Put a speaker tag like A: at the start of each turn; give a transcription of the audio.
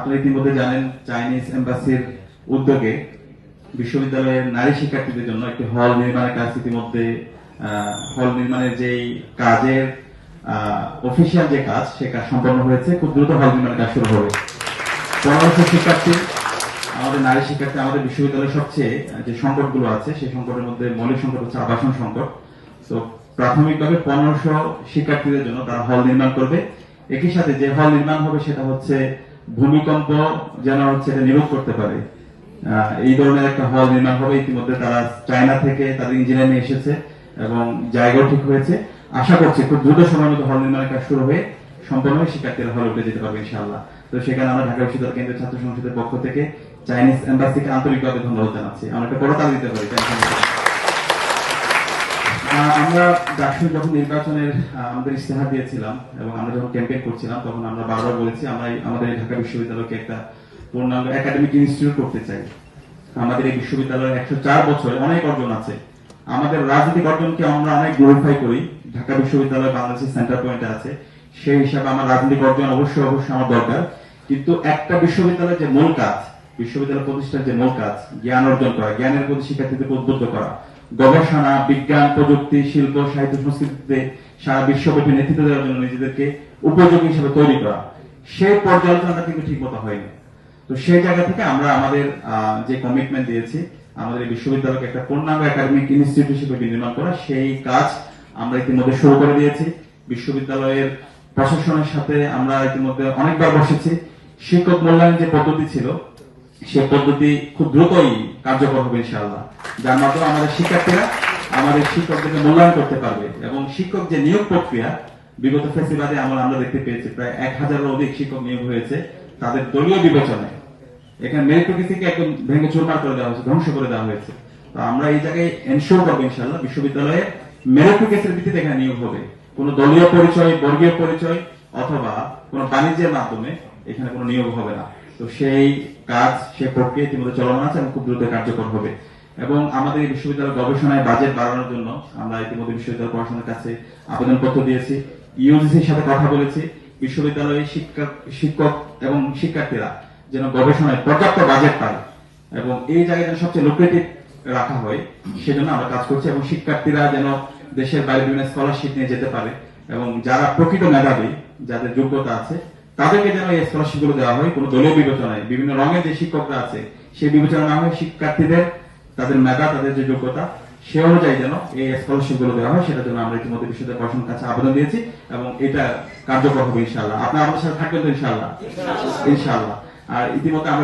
A: আপনারা ইতিমধ্যে জানেন চাইনিজ এম্বাসির উদ্যোগে বিশ্ববিদ্যালয়ের নারী শিক্ষার্থীদের জন্য একটি হল নির্মাণের কাজ ইতিমধ্যে হল নির্মাণের যেই কাজের অফিসিয়াল যে কাজ, সে কাজ সম্পন্ন হয়েছে। খুব দ্রুত হল নির্মাণের কাজ শুরু হবে। পরামর্শ শিক্ষার্থী, আমাদের নারী শিক্ষার্থী, আমাদের বিশ্ববিদ্যালয়ের সবচেয়ে যে সংকটগুলো আছে, সেই সংকটের মধ্যে মৌলিক সংকট হচ্ছে আবাসন সংকট। তো প্রাথমিকভাবে পনেরোশো শিক্ষার্থীদের জন্য তারা হল নির্মাণ করবে। একই সাথে যে হল নির্মাণ হবে, সেটা হচ্ছে ভূমিকম্প যেন হচ্ছে এটা নিরোধ করতে পারে। এই ধরনের একটা হল নির্মাণ হবে। ইতিমধ্যে তারা চায়না থেকে তাদের ইঞ্জিনিয়ার নিয়ে এসেছে এবং জায়গাও ঠিক হয়েছে। আশা করছি খুব দ্রুত সময়ের মধ্যে হল নির্মাণের কাজ শুরু হয়ে সম্পূর্ণ শিক্ষার্থীরা হলে উঠে যেতে পারবে ইনশাআল্লাহ। তো সেখানে আমরা ঢাকা বিশ্ববিদ্যালয় কেন্দ্রীয় ছাত্র সংসদের পক্ষ থেকে চাইনিজ এম্বাসিকে আন্তরিকভাবে ধন্যবাদ জানাচ্ছি। আমরা একটা বড় তাল দিতে পারি। আমরা ডাকসু যখন নির্বাচনের আমাদের ইস্তেহার দিয়েছিলাম এবং আমরা যখন ক্যাম্পেইন করছিলাম, তখন আমরা বারবার বলেছি, আমরা আমাদের ঢাকা বিশ্ববিদ্যালয়কে একটা পূর্ণাঙ্গ একাডেমিক ইনস্টিটিউট করতে চাই। আমাদের এই বিশ্ববিদ্যালয়ের একশো চার বছরে অনেক অর্জন আছে। আমাদের রাজনৈতিক অর্জনকে আমরা অনেক গ্লোরিফাই করি। ঢাকা বিশ্ববিদ্যালয় বাংলাদেশের সেন্টার পয়েন্টে আছে। সেই হিসাবে আমার রাজনৈতিক অর্জন অবশ্যই অবশ্যই আমার দরকার। কিন্তু একটা বিশ্ববিদ্যালয়ের যে মূল কাজ, বিশ্ববিদ্যালয় প্রতিষ্ঠার যে মূল কাজ, জ্ঞান অর্জন করা, জ্ঞানের প্রতি শিক্ষার্থীদেরকে উদ্বুদ্ধ করা গবেষণা, বিজ্ঞান, প্রযুক্তি, শিল্প, সাহিত্য সংস্কৃতিতে সারা বিশ্বব্যাপী নেতৃত্ব দেওয়ার জন্য নিজেদেরকে উপযোগী হিসেবে তৈরি করা। সেই পর্যালোচনাটা কিন্তু ঠিক মতো হয়নি। তো সেই জায়গা থেকে আমরা আমাদের যে কমিটমেন্ট দিয়েছি, আমাদের বিশ্ববিদ্যালয়কে একটা পূর্ণাঙ্গ একাডেমিক ইনস্টিটিউট হিসেবে বিনির্মাণ করা, সেই কাজ আমরা ইতিমধ্যে শুরু করে দিয়েছি। বিশ্ববিদ্যালয়ের প্রশাসনের সাথে আমরা ইতিমধ্যে অনেকবার বসেছি। শিক্ষক মূল্যায়ন যে পদ্ধতি ছিল, সেই পদ্ধতি খুব দ্রুতই কার্যকর হবে ইনশাআল্লাহ। যার মাধ্যমে আমাদের শিক্ষার্থীরা আমাদের শিক্ষকদেরকে মূল্যায়ন করতে পারবে। এবং শিক্ষক যে নিয়োগ প্রক্রিয়া, বিগত ফেসিবাদে আমরা আমরা দেখতে পেয়েছি, প্রায় এক হাজারের অধিক শিক্ষক নিয়োগ হয়েছে তাদের দলীয় বিবেচনায়। এখানে মেরিটোক্রেসিকে একদম ভেঙে চুরমার করে দেওয়া হয়েছে, ধ্বংস করে দেওয়া হয়েছে। তো আমরা এই জায়গায় এনশোর করব ইনশাল্লাহ বিশ্ববিদ্যালয়ে মেরিটোক্রেসির ভিত্তিতে এখানে নিয়োগ হবে। কোন দলীয় পরিচয়, বর্গীয় পরিচয় অথবা কোন বাণিজ্যের মাধ্যমে এখানে কোনো নিয়োগ হবে না। তো সেই কাজ সে প্রক্রিয়া ইতিমধ্যে চলমান আছে এবং খুব দ্রুত কার্যকর হবে। এবং আমাদের এই বিশ্ববিদ্যালয় গবেষণায় বাজেট বাড়ানোর জন্য আমরা ইতিমধ্যে বিশ্ববিদ্যালয় প্রশাসনের কাছে আবেদনপত্র দিয়েছি ইউজিসির সাথে কথা বলেছি বিশ্ববিদ্যালয়ে শিক্ষক শিক্ষক এবং শিক্ষার্থীরা যেন গবেষণায় পর্যাপ্ত বাজেট পায় এবং এই জায়গায় যেন সবচেয়ে লুক্রেটিভ রাখা হয়, সেজন্য আমরা কাজ করছি এবং শিক্ষার্থীরা যেন দেশের বাইরে বিভিন্ন স্কলারশিপ নিয়ে যেতে পারে এবং যারা প্রকৃত মেধাবী, যাদের যোগ্যতা আছে, তাদেরকে যেন এই স্কলারশিপগুলো দেওয়া হয়। কোনো দলীয় বিবেচনায়, বিভিন্ন রঙের যে শিক্ষকরা আছে, সেই বিবেচনা না হয় শিক্ষার্থীদের তাদের মেধা তাদের যে যোগ্যতা সে অনুযায়ী যেন এই স্কলারশিপগুলো দেওয়া হয় সেটার জন্য আমরা ইতিমধ্যে বিশ্ববিদ্যালয় কাছে আবেদন দিয়েছি এবং এটা কার্যকর হবে ইনশাল্লাহ আপনার আমাদের সাথে থাকবেন তো ইনশাল্লাহ ইনশাল্লাহ আর ইতিমধ্যে